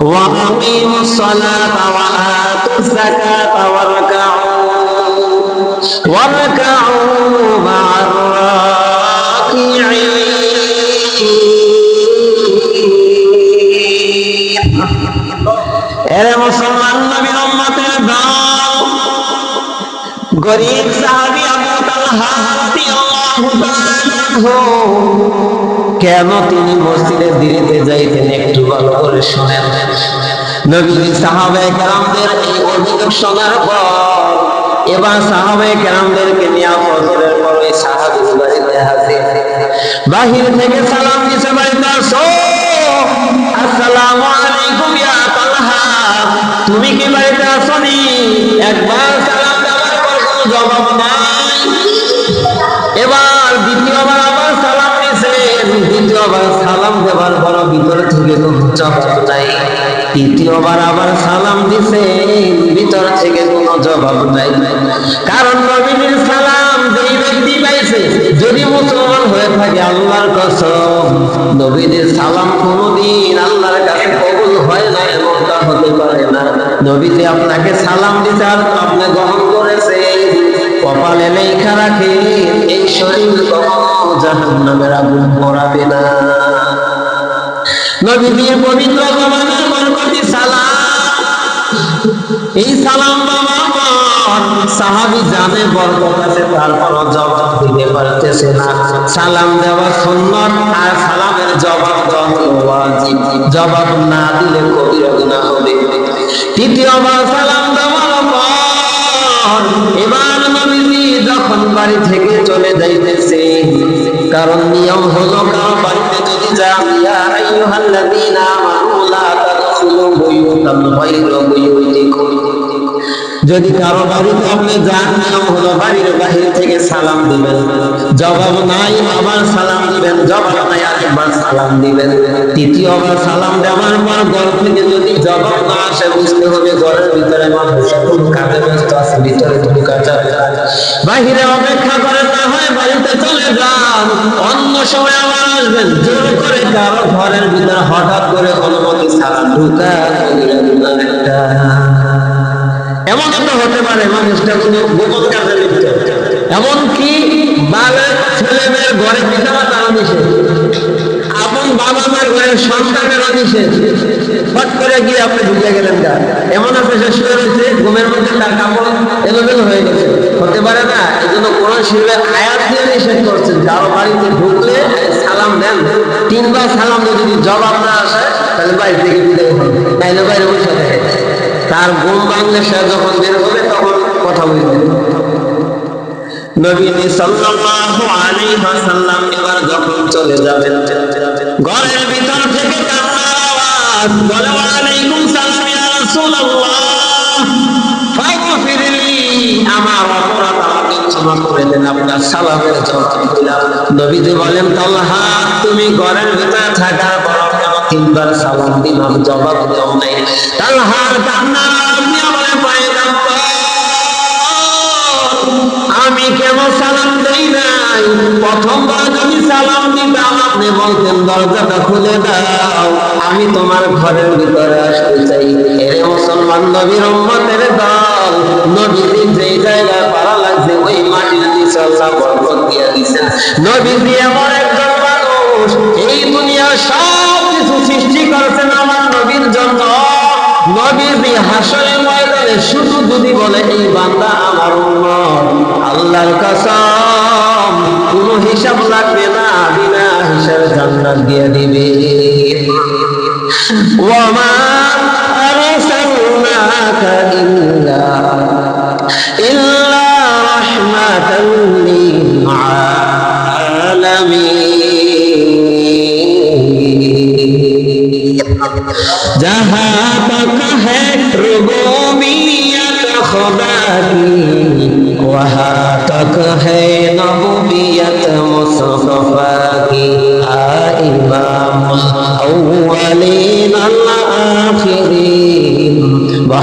وأقيموا الصلاة وآتوا الزكاة واركعوا واركعوا مع الراكعين এরে মুসলমান নবীর উম্মতের দল গরিব সাহাবী আবু তালহা রাদিয়াল্লাহু তাআলা আনহু কেন তিনি মসজিদে দেরিতে যাইতেন একটু ভালো করে শুনেন। নবীজি সাহাবে কেরামদের এই অভিযোগ শোনার পর এবার কেরামদেরকে নিয়ে ফজরের পর ওই বাহির থেকে সালাম বাড়িতে, আসো। আসসালামু আলাইকুম ইয়া তালহা। তুমি কি বাড়িতে আসনি? একবার সালাম দেওয়ার পর কোনো জবাব নাই। এবার দ্বিতীয়বার আবার সালাম দিয়েছেন দ্বিতীয়বার সালাম দেওয়ার পর ভিতর থেকে কোনো জবাব নাই তৃতীয়বার আবার সালাম দিছেন ভিতর থেকে কোনো জবাব নাই। কারণ নবীর সালাম যেই ব্যক্তি পাইছে, যদি মুসলমান হয়ে থাকে আল্লাহর কসম নবীদের সালাম কোনোদিন আল্লাহর কাছে কবুল হয় না, এমনটা হতে পারে না। নবীজি আপনাকে সালাম দিতে আর আপনি গ্রহণ করেছে কপালে লেখা রাখে শরীর আগুন পড়াবে না। নবীজির পবিত্র সালাম। এই সালাম সাহাবি জানে আছে জবাব দিতে পারতেছে না। সালাম দেওয়া সুন্নত আর সালামের জবাব দেওয়া জবাব না দিলে কবিরা গুনাহ হবে। তৃতীয়বার সালাম দেওয়ার পর এবার যখন বাড়ি থেকে চলে যাইতেছে, কারণ নিয়ম হলো কারও বাড়িতে যদি যদি কারও বাড়িতে আপনি যান, নিয়ম হলো বাড়ির বাহির থেকে সালাম দিবেন। জবাব নাই, আবার সালাম দিবেন, জবাব নাই। আরেকবার সালাম দিবেন। তৃতীয়বার সালাম দেওয়ার পর ঘর থেকে যদি জবাব না আসে, বুঝতে হবে ঘরের ভিতরে মানুষ খুব কাজে ব্যস্ত আছে, ভিতরে যাবে না। বাহিরে অপেক্ষা করে না হয়, বাড়িতে চলে যান। অন্য সময় আবার আসবেন। জোর করে কারও ঘরের ভিতরে হঠাৎ করে অনুমতি সালাম ঢুকা এমন একটা হতে পারে, মানুষটা কোনো গোপন কাজে লিপ্ত। এমনকি বালের ছেলে মেয়ের ঘরে পিতা মাতারও নিষেধ আপন বাবা মার ঘরের সন্তানেরও নিষেধ ফট করে গিয়ে আপনি ঢুকে গেলেন গা। এমন আছে শেষ শুয়ে রয়েছে, ঘুমের মধ্যে তার কাপড় এলোমেলো হয়ে গেছে। হতে পারে না এই জন্য কোন শিল্পে আয়াত দিয়ে নিষেধ করছেন কারও বাড়িতে ঢুকলে সালাম দেন। তিনবার সালাম দিয়ে যদি জবাব না আসে, তাহলে বাড়ি থেকে বিদায় হবে তাইলে বাইরে বসে তার ঘুম সে যখন বের হবে, তখন কথা বলবে। নবী সাল্লাল্লাহু আলাইহি ওয়াসাল্লাম এবার যখন চলে যাবেন, ঘরের ভিতর থেকে কান্নার আওয়াজ, বলে, ওয়ালাইকুম সালাম রাসূলুল্লাহ ফাগফিরলি আমার অপরাধ আমাকে ক্ষমা করে দেন, আপনার সালামের জবাব নবীজি বলেন, তালহা, তুমি ঘরের ভিতরে থাকার পর তিনবার সালাম দিলাম, জবাব দাও নাই। নিয়ে আমি কেন সালাম দেই নাই? প্রথমবার যদি সালাম দিতাম, আপনি বলতেন, দরজাটা খুলে দাও, আমি তোমার ঘরের ভিতরে আসতে চাই। এরে মুসলমান নবীর উম্মতের দল, নবীজি যেই জায়গায় পারা লাগছে, ওই মাটির নিচে আল্লাহ বরকত দিয়ে দিছেন নবীজি এমন একজন মানুষ, এই দুনিয়া সব কিছু সৃষ্টি করেছেন আমার নবীর জন্য। নবীজি হাসরে ময়দানে শুধু যদি বলে, এই বান্দা আমার আল্লাহর কসম, কোনো হিসাব লাগবে না, বিনা হিসাবে জান্নাত দিয়ে দিবে। ওয়ামা আরসালনাকা ইল্লা ইল্লা রাহমাতাল লিল আলামিন।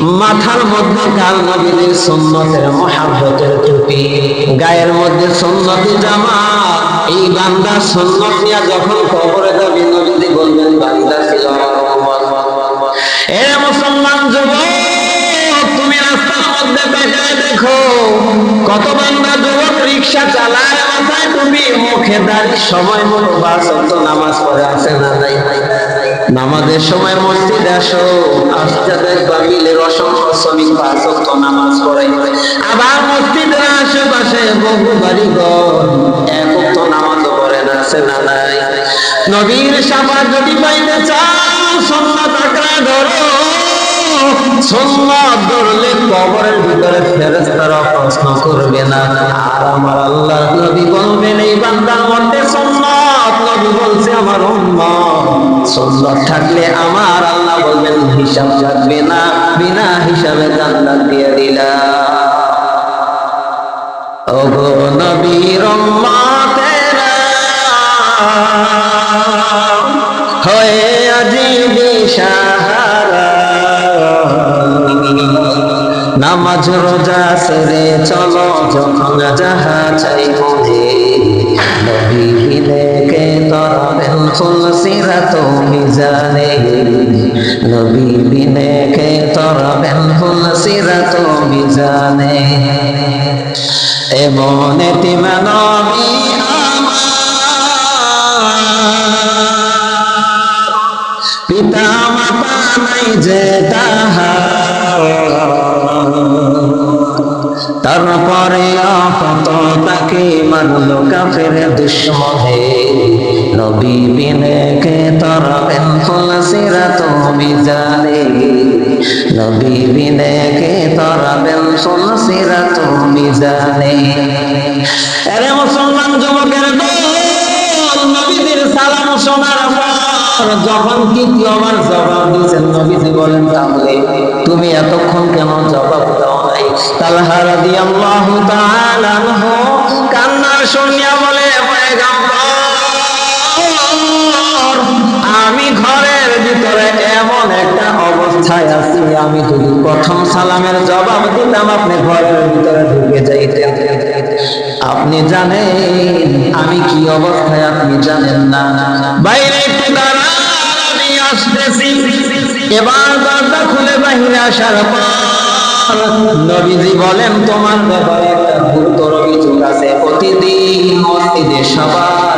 মাথার মধ্যে কাল নবীদের সুন্নতের মহাব্বতের টুপি গায়ের মধ্যে সুন্নতি জামা। এই বান্দা সুন্নত নিয়ে যখন কবরে যাবে, নবীজি বলবেন, বান্দা ছিল। এ মুসলমান যুবক, তুমি রাস্তার মধ্যে তাকায় দেখো, কত বান্দা যুবক রিক্সা চালায়, মাথায় তুমি মুখে দাঁড়িয়ে সময় মতো বাস নামাজ পড়ে আছে না নাই? নামাজের সময় মসজিদ আসো আসতে দেখবা মিলের অসংখ্য শ্রমিক অন্ত নামাজ পড়ে আবার মসজিদের বহু বাড়ি নামাজও পড়ে না আছে না নাই। নবীর সাফা যদি পাইতে চাও ধরো। সন্ন্যত ধরলে কবরের ভিতরে ফেরেশতারা প্রশ্ন করবে না। আর আমার আল্লাহ নবী বলবেন, এই বান্দার মধ্যে সন্ন্যত নবী বলছে, আমার সন্ন্যত থাকলে আমার আল্লাহ বলবেন হিসাব থাকবে না। বিনা হিসাবে জান্নাত দিয়ে দিলা। ওগো নবীর হয়ে আজি নামাজ, রোজা সেরে চলো, যখন যাহা চাই মনে। নবী কে তরবেন ফুল সিরাত মিজানে নবী বিনে কে তরবেন ফুল সিরাত মিজানে এমন নবী পিতা মাতা নাই যে তারপরে আপাত তাকে মারল কাফের দুশ্মনে। তরবেন ফুল সিরাত মিজানে আরে মুসলমান যুবকের দল নবীদের সালাম শোনার জবাব দিয়েছেন, নবীজি বলেন, তাহলে তুমি এতক্ষণ কেন জবাব দাও নাই? তালহা কান্নার শুনিয়া বলে আমি ঘরের ভিতরে এমন একটা অবস্থায় আছি, আমি যদি প্রথম সালামের জবাব দিতাম, আপনি ঘরের ভিতরে ঢুকে যাইতেন। আপনি জানেন, আমি কি অবস্থায়, আপনি জানেন না। বাইরে আমি আসতেছি। এবার দরজা খুলে বাহিরে আসার পর নবীজি বলেন, তোমার ব্যাপারে একটা গুরুতর অভিযোগ আছে প্রতিদিন মসজিদে সবার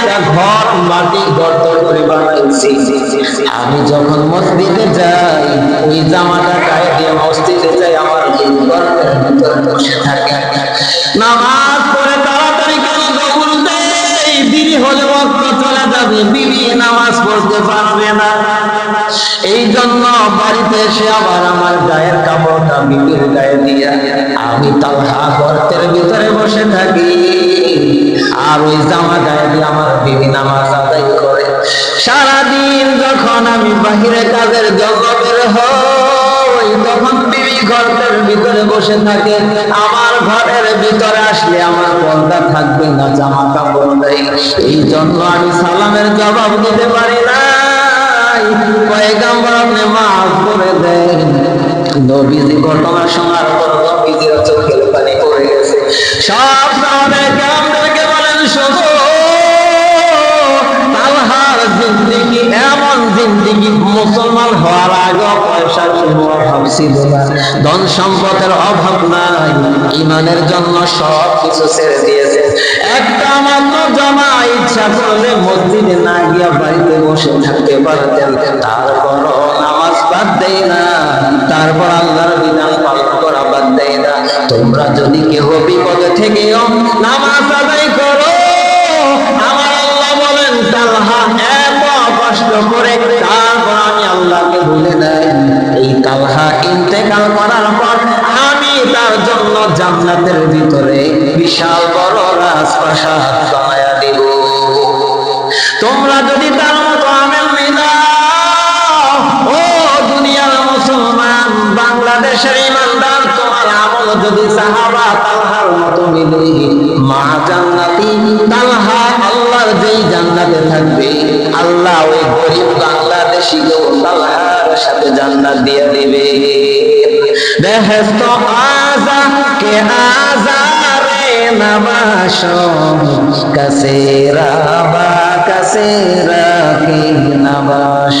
আরেকটা ঘর মাটি গর্ত করে বানাইছি। আমি যখন মসজিদে যাই, ওই জামাটা গায়ে দিয়ে মসজিদে যাই, আমার গর্তের ভিতরে বসে থাকে। নামাজ পড়ে তাড়াতাড়ি কেন হলে চলে যাবে নামাজ পড়তে পারবে না। এই জন্য বাড়িতে এসে আবার আমার গায়ের কাপড়টা বিবির গায়ে দিয়া আমি তালহা গর্তের ভিতরে বসে থাকি। আর ওই জামা গায়ে দিয়ে আমার বিবি নামাজ আদায় করে। সারাদিন যখন আমি বাহিরে কাজের বের হই, তখন বিবি ঘরের ভিতরে বসে থাকে। আমার ঘরের ভিতরে আসলে আমার পর্দা থাকবে না, জামা কাপড় নেই। এই জন্য আমি সালামের জবাব দিতে পারি আপনি মাফ করে দেন। নবীজি ঘটনা শোনার পর নবীজির চোখের পানি পড়ে গেছে। সব সাহাবায়ে মুসলমান হওয়ার আগে পয়সার কোনো অভাব ছিল না। ধন সম্পদের অভাব নাই। ইমানের জন্য সব কিছু ছেড়ে দিয়েছে। একটা মাত্র জমা ইচ্ছা করলে মসজিদে না গিয়া বাড়িতে বসে থাকতে পারতেন। তারপর নামাজ বাদ দেয় না। তারপর আল্লাহর বিধান পালন করা বাদ দেয় না। তোমরা যদি কেহ বিপদে থেকেও নামাজ ভুলে দেয়। এই তালহা ইন্তেকাল করার পর আমি তার জন্য জান্নাতের ভিতরে বিশাল বড় রাজপ্রাসাদ বানায়া দিব। তোমরা যদি তার মতো আমেল মিলাও, ও দুনিয়ার মুসলমান, বাংলাদেশের ইমানদার, তোমার আমল যদি সাহাবা তালহার মতো মিলে, মা জান্নাতি তালহা আল্লাহর যেই জান্নাতে থাকবে, আল্লাহ ওই গরিব বাংলাদেশিকেও তালহার সাথে জান্নাত দিয়ে দিবে। বেহেস্ত আজা কে নবাস কসেরা বা কাসেরা কে নবাস